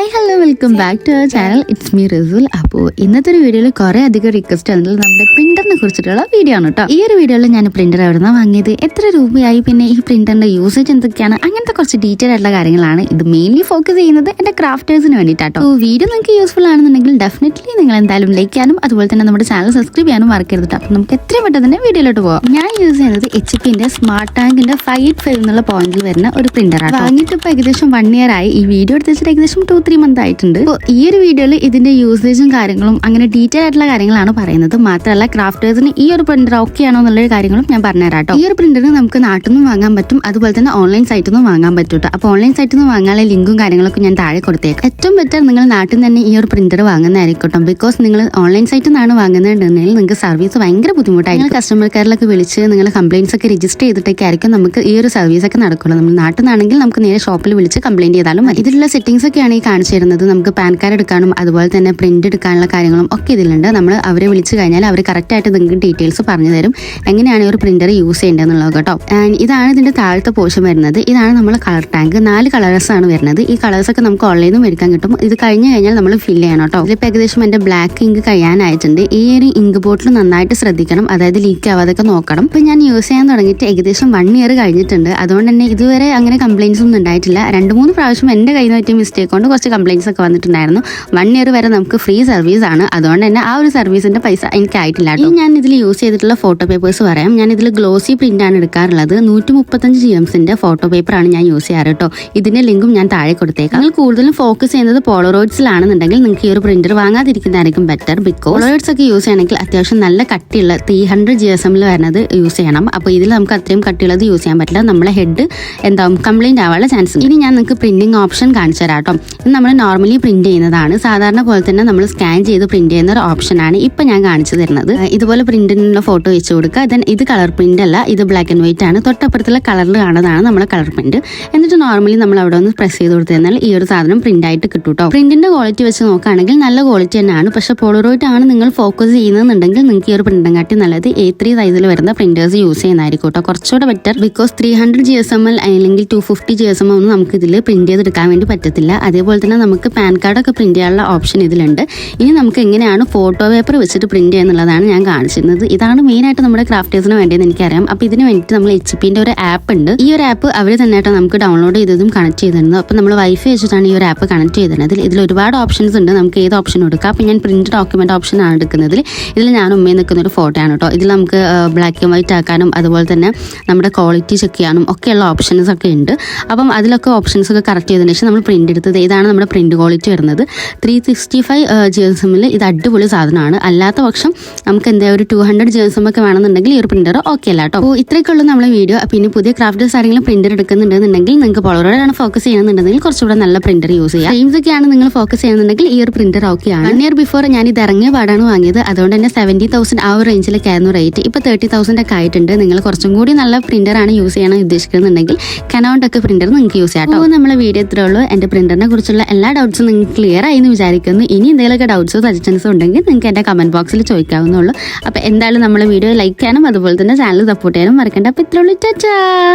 hi hello welcome back to our channel it's me Risul അപ്പോൾ ഇന്നത്തെ ഒരു വീഡിയോയിൽ കുറെ അധികം റിക്വസ്റ്റ് ആണെങ്കിൽ നമ്മുടെ പ്രിന്ററിനെ കുറിച്ചിട്ടുള്ള വീഡിയോ ആണ് കേട്ടോ ഈ ഒരു വീഡിയോയിൽ ഞാൻ പ്രിന്റർ എവിടെ നിന്ന് വാങ്ങിയത് എത്ര രൂപയായി പിന്നെ ഈ പ്രിന്ററിന്റെ യൂസേജ് എന്തൊക്കെയാണ് അങ്ങനത്തെ കുറച്ച് ഡീറ്റെയിൽ ആയിട്ടുള്ള കാര്യങ്ങളാണ് ഇത് മെയിൻലി ഫോക്കസ് ചെയ്യുന്നത് എന്റെ ക്രാഫ്റ്റേഴ്സിന് വേണ്ടിയിട്ടാട്ടോ വീഡിയോ നിങ്ങൾക്ക് യൂസ്ഫുൾ ആണെന്നുണ്ടെങ്കിൽ ഡെഫിനറ്റ്ലി നിങ്ങൾ എന്തായാലും ലൈക്ക് ചെയ്യാനും അതുപോലെ തന്നെ നമ്മുടെ ചാനൽ സബ്സ്ക്രൈബ് ചെയ്യാനും മറക്കരുത് അപ്പം നമുക്ക് എത്രയും പെട്ടെന്ന് തന്നെ വീഡിയോയിലോട്ട് പോകാം ഞാൻ യൂസ് ചെയ്യുന്നത് എച്ച് പിന്റെ സ്മാർട്ട് ടാങ്കിന്റെ ഫൈവ് എയ്റ്റ് ഫൈവ് എന്നുള്ള പോയിന്റിൽ വരുന്ന ഒരു പ്രിന്ററാണ് വാങ്ങിയിട്ട് ഇപ്പൊ ഏകദേശം വൺ ഇയർ ആയി ഈ വീഡിയോ എടുത്തിട്ട് ഏകദേശം ടു ത്രീ മന്ത് ആയിട്ടുണ്ട് ഈ ഒരു വീഡിയോയിൽ ഇതിന്റെ യൂസേജും കാര്യങ്ങളും അങ്ങനെ ഡീറ്റെയിൽ ആയിട്ടുള്ള കാര്യങ്ങളാണ് പറയുന്നത് മാത്രമല്ല ക്രാഫ്റ്റേഴ്സിന് ഈ ഒരു പ്രിന്റർ ഓക്കെ ആണോ എന്നുള്ള കാര്യങ്ങളും ഞാൻ പറഞ്ഞുതരാട്ടോ ഈ ഒരു പ്രിന്ററിന് നമുക്ക് നാട്ടിൽ നിന്നും വാങ്ങാൻ പറ്റും അതുപോലെ തന്നെ ഓൺലൈൻ സൈറ്റിൽ നിന്നും വാങ്ങാൻ പറ്റൂട്ടോ അപ്പോൾ ഓൺലൈൻ സൈറ്റിൽ നിന്ന് വാങ്ങാനുള്ള ലിങ്കും കാര്യങ്ങളൊക്കെ ഞാൻ താഴെ കൊടുത്തേക്കാം ഏറ്റവും ബെറ്റർ നിങ്ങൾ നാട്ടിൽ നിന്ന് തന്നെ ഈ ഒരു പ്രിന്റർ വാങ്ങുന്നതായിരിക്കും ബിക്കോസ് നിങ്ങൾ ഓൺലൈൻ സൈറ്റിൽ നിന്നാണ് വാങ്ങുന്നുണ്ടെങ്കിൽ നിങ്ങൾക്ക് സർവീസ് ഭയങ്കര ബുദ്ധിമുട്ടായി നിങ്ങൾ കസ്റ്റമർ കെയറിലൊക്കെ വിളിച്ച് നിങ്ങൾ കംപ്ലൈൻസ് ഒക്കെ രജിസ്റ്റർ ചെയ്തിട്ടൊക്കെ നമുക്ക് ഈ ഒരു സർവീസ് ഒക്കെ നടക്കുള്ളൂ നമ്മൾ നാട്ടിൽ നിന്നാണെങ്കിൽ നമുക്ക് നേരെ ഷോപ്പിൽ വിളിച്ച് കംപ്ലൈൻറ്റ് ചെയ്താലും മതി ഇതിലുള്ള സെറ്റിംഗ്സ് ഒക്കെയാണ് ഈ കാണിച്ചു തരുന്നത് നമുക്ക് പാൻ കാർഡ് എടുക്കാനും അതുപോലെ തന്നെ പ്രിന്റ് എടുക്കാനും കൊടുക്കാനുള്ള കാര്യങ്ങളും ഒക്കെ ഇതിലുണ്ട് നമ്മൾ അവരെ വിളിച്ചു കഴിഞ്ഞാൽ അവർ കറക്റ്റായിട്ട് നിങ്ങൾക്ക് ഡീറ്റെയിൽസ് പറഞ്ഞു തരും എങ്ങനെയാണ് ഒരു പ്രിന്റർ യൂസ് ചെയ്യേണ്ടതെന്നുള്ളത് കേട്ടോ ഇതാണ് ഇതിൻ്റെ താഴത്തെ പോർഷൻ വരുന്നത് ഇതാണ് നമ്മൾ കളർ ടാങ്ക് നാല് ആണ് വരുന്നത് ഈ കളേഴ്സൊക്കെ നമുക്ക് ഓൺലൈനിൽ നിന്ന് മേടിക്കാൻ കിട്ടും ഇത് കഴിഞ്ഞ് കഴിഞ്ഞാൽ നമ്മൾ ഫില്ല് ചെയ്യണം കേട്ടോ ഇതിപ്പോൾ ഏകദേശം എൻ്റെ ബ്ലാക്ക് ഇങ്ക് കഴിയാനായിട്ടുണ്ട് ഈ ഒരു ഇങ്ക് ബോട്ടിൽ നന്നായിട്ട് ശ്രദ്ധിക്കണം അതായത് ലീക്ക് ആവാതൊക്കെ നോക്കണം ഇപ്പം ഞാൻ യൂസ് ചെയ്യാൻ തുടങ്ങിയിട്ട് ഏകദേശം വൺ ഇയർ കഴിഞ്ഞിട്ടുണ്ട് അതുകൊണ്ട് തന്നെ ഇതുവരെ അങ്ങനെ കംപ്ലയിൻസ് ഒന്നും ഉണ്ടായിട്ടില്ല രണ്ട് മൂന്ന് പ്രാവശ്യം എൻ്റെ കയ്യിൽ നിന്ന് പറ്റിയ മിസ്റ്റേക്ക് കൊണ്ട് കുറച്ച് കംപ്ലയിൻസ് ഒക്കെ വന്നിട്ടുണ്ടായിരുന്നു വൺ ഇയർ വരെ നമുക്ക് ഫ്രീ സർവീസാണ് അതുകൊണ്ട് തന്നെ ആ ഒരു സർവീസിന്റെ പൈസ എനിക്കായിട്ടില്ല കേട്ടോ ഞാൻ ഇതിൽ യൂസ് ചെയ്തിട്ടുള്ള ഫോട്ടോ പേപ്പേഴ്സ് പറയാം ഞാൻ ഇതിൽ ഗ്ലോസി പ്രിന്റ് ആണ് എടുക്കാറുള്ളത് നൂറ്റി മുപ്പത്തഞ്ച് ജി എംസിന്റെ ഫോട്ടോ പേപ്പർ ആണ് ഞാൻ യൂസ് ചെയ്യാറ് കേട്ടോ ഇതിന്റെ ലിങ്കും ഞാൻ താഴെ കൊടുത്തേക്കാം നിങ്ങൾ കൂടുതലും ഫോക്കസ് ചെയ്യുന്നത് പോളറോയിഡ്സിലാണെന്നുണ്ടെങ്കിൽ നിങ്ങൾക്ക് ഈ ഒരു പ്രിന്റർ വാങ്ങാതിരിക്കുന്നതായിരിക്കും ബെറ്റർ ബിക്കോസ് പോളറോയിഡ്സ് ഒക്കെ യൂസ് ചെയ്യണമെങ്കിൽ അത്യാവശ്യം നല്ല കട്ടിയുള്ള ത്രീ ഹൺഡ്രഡ് ജി എസ് എമ്മിൽ വരുന്നത് യൂസ് ചെയ്യണം അപ്പോൾ ഇതിൽ നമുക്ക് അത്രയും കട്ടിയുള്ളത് യൂസ് ചെയ്യാൻ പറ്റില്ല നമ്മളെ ഹെഡ് എന്താവും കംപ്ലൈന്റ് ആവാനുള്ള ചാൻസ് ഇനി ഞാൻ നിങ്ങൾക്ക് പ്രിന്റിംഗ് ഓപ്ഷൻ കാണിച്ചു തരാം കേട്ടോ നമ്മൾ നോർമലി പ്രിന്റ് ചെയ്യുന്നതാണ് സാധാരണ പോലെ തന്നെ നമ്മൾ സ്കാൻ സ്കാൻ ചെയ്ത് പ്രിന്റ് ചെയ്യുന്ന ഒരു ഓപ്ഷനാണ് ഇപ്പൊ ഞാൻ കാണിച്ചു തരുന്നത് ഇതുപോലെ പ്രിന്റിനുള്ള ഫോട്ടോ വെച്ച് കൊടുക്കുക ദെൻ ഇത് കളർ പ്രിന്റ് അല്ല ഇത് ബ്ലാക്ക് ആൻഡ് വൈറ്റ് ആണ് തൊട്ടപ്പുറത്തുള്ള കളറിൽ കാണുന്നതാണ് നമ്മുടെ കളർ പ്രിന്റ് എന്നിട്ട് നോർമലി നമ്മൾ അവിടെ ഒന്ന് പ്രസ് ചെയ്ത് കൊടുത്തു കഴിഞ്ഞാൽ ഈ ഒരു സാധനം പ്രിന്റ് ആയിട്ട് കിട്ടൂട്ടോ പ്രിന്റിന്റെ ക്വാളിറ്റി വെച്ച് നോക്കുകയാണെങ്കിൽ നല്ല ക്വാളിറ്റി തന്നെയാണ് പക്ഷേ പോളറോയിഡ് ആണ് നിങ്ങൾ ഫോക്കസ് ചെയ്യുന്നുണ്ടെങ്കിൽ നിങ്ങൾക്ക് ഈ ഒരു പ്രിന്റും കാട്ടി നല്ലത് എ ത്രീ സൈസിൽ വരുന്ന പ്രിന്റേഴ്സ് യൂസ് ചെയ്യുന്നതായിരിക്കും കേട്ടോ കുറച്ചുകൂടെ better because three hundred G S M L അല്ലെങ്കിൽ two fifty G S M ഒന്നും നമുക്ക് ഇതിൽ പ്രിന്റ് ചെയ്തെടുക്കാൻ വേണ്ടി പറ്റത്തില്ല അതേപോലെ തന്നെ നമുക്ക് പാൻ കാർഡൊക്കെ പ്രിന്റ് ചെയ്യാനുള്ള ഓപ്ഷൻ ഇതിലുണ്ട് ഇനി നമുക്ക് എങ്ങനെയാണ് ഫോട്ടോ പേപ്പർ വെച്ചിട്ട് പ്രിന്റ് ചെയ്യുന്നുള്ളതാണ് ഞാൻ കാണിച്ചിരുന്നത് ഇതാണ് മെയിൻ ആയിട്ട് നമ്മുടെ ക്രാഫ്റ്റേഴ്സിന് വേണ്ടിയെന്ന് എനിക്കറിയാം അപ്പോൾ ഇതിന് വേണ്ടിട്ട് നമ്മൾ എച്ച് പിന്റെ ഒരു ആപ്പ് ഉണ്ട് ഈ ഒരു ആപ്പ് അവർ ആയിട്ട് നമുക്ക് ഡൗൺലോഡ് ചെയ്തതും കണക്ട് ചെയ്തിരുന്നത് അപ്പോൾ നമ്മൾ വൈഫൈ വെച്ചിട്ടാണ് ഈ ഒരു ആപ്പ് കണക്ട് ചെയ്തിരുന്നത് ഇതിൽ ഒരുപാട് ഓപ്ഷൻസ് ഉണ്ട് നമുക്ക് ഏത് ഓപ്ഷൻ എടുക്കാം അപ്പോൾ ഞാൻ പ്രിന്റ് ഡോക്യുമെന്റ് ഓപ്ഷൻ ആണ് എടുക്കുന്നതിൽ ഇതിൽ ഞാൻ ഉമ്മയിൽ നിൽക്കുന്ന ഒരു ഫോട്ടോ ആണ് കേട്ടോ ഇതിൽ നമുക്ക് ബ്ലാക്ക് ആൻഡ് വൈറ്റ് ആക്കാനും അതുപോലെ തന്നെ നമ്മുടെ ക്വാളിറ്റി ചെക്ക് ചെയ്യാനും ഒക്കെയുള്ള ഓപ്ഷൻസ് ഒക്കെ ഉണ്ട് അപ്പം അതിലൊക്കെ ഓപ്ഷൻസ് ഒക്കെ കറക്റ്റ് ചെയ്തതിന് ശേഷം നമ്മൾ പ്രിന്റ് എടുത്തത് ഇതാണ് നമ്മുടെ പ്രിന്റ് ക്വാളിറ്റി വരുന്നത് ത്രീ സിക്സ്റ്റി ഫൈവ് ജി ജേഴ്സമിൽ ഇത് അടിപൊളി സാധനമാണ് അല്ലാത്ത പക്ഷം നമുക്ക് എന്താ ഒരു ടു ഹൺഡ്രഡ് ജേഴ്സമൊക്കെ വേണമെന്നുണ്ടെങ്കിൽ ഈ ഒരു പ്രിന്റർ ഓക്കെ അല്ല കേട്ടോ അപ്പോൾ ഇത്രയൊക്കെയുള്ള നമ്മളെ വീഡിയോ പിന്നെ പുതിയ ക്രാഫ്റ്റേഴ്സ് ആരെങ്കിലും പ്രിന്റർ എടുക്കുന്നുണ്ടെന്നുണ്ടെങ്കിൽ നിങ്ങൾക്ക് പോളറോയിഡാണ് ഫോക്കസ് ചെയ്യുന്നുണ്ടെങ്കിൽ കുറച്ചുകൂടെ നല്ല പ്രിന്റർ യൂസ് ചെയ്യാം ഫ്രെയിംസ് ഒക്കെയാണ് നിങ്ങൾ ഫോക്കസ് ചെയ്യുന്നുണ്ടെങ്കിൽ ഈ ഒരു പ്രിന്റർ ഓക്കെയാണ് വൺ ഇയർ ബിഫോർ ഞാൻ ഇത് ഇറങ്ങിയ പാടാണ് വാങ്ങിയത് അതുകൊണ്ട് തന്നെ സെവൻറ്റി തൗസൻഡ് ആ ഒരു റേഞ്ചിലൊക്കെ ആയിരുന്നു റേറ്റ് ഇപ്പോൾ തേർട്ടി തൗസൻഡ് ഒക്കെ ആയിട്ടുണ്ട് നിങ്ങൾ കുറച്ചും കൂടി നല്ല പ്രിന്ററാണ് ആണ് യൂസ് ചെയ്യണം ഉദ്ദേശിക്കുന്നുണ്ടെങ്കിൽ കനൗണ്ട് ഒക്കെ പ്രിന്റർ നിങ്ങൾക്ക് യൂസ് ചെയ്യാം അപ്പോൾ നമ്മളെ വീഡിയോ ഇത്രയുള്ളൂ എൻ്റെ പ്രിന്ററിനെ കുറിച്ചുള്ള എല്ലാ ഡൗട്ട്സും നിങ്ങൾക്ക് ക്ലിയർ ആയി എന്ന് വിചാരിക്കുന്നു ഇനി എന്തെങ്കിലും ഡൗട്ട്സോ സജഷൻസോ ഉണ്ടെങ്കിൽ നിങ്ങൾക്ക് എൻ്റെ കമൻറ്റ് ബോക്സിൽ ചോദിക്കാവുന്നുള്ളൂ അപ്പോൾ എന്തായാലും നമ്മൾ വീഡിയോ ലൈക്ക് ചെയ്യാനും അതുപോലെ തന്നെ ചാനൽ സപ്പോർട്ട് ചെയ്യാനും മറക്കണ്ട അപ്പോൾ ഇത്രയുള്ളൂ ചാച്ചാ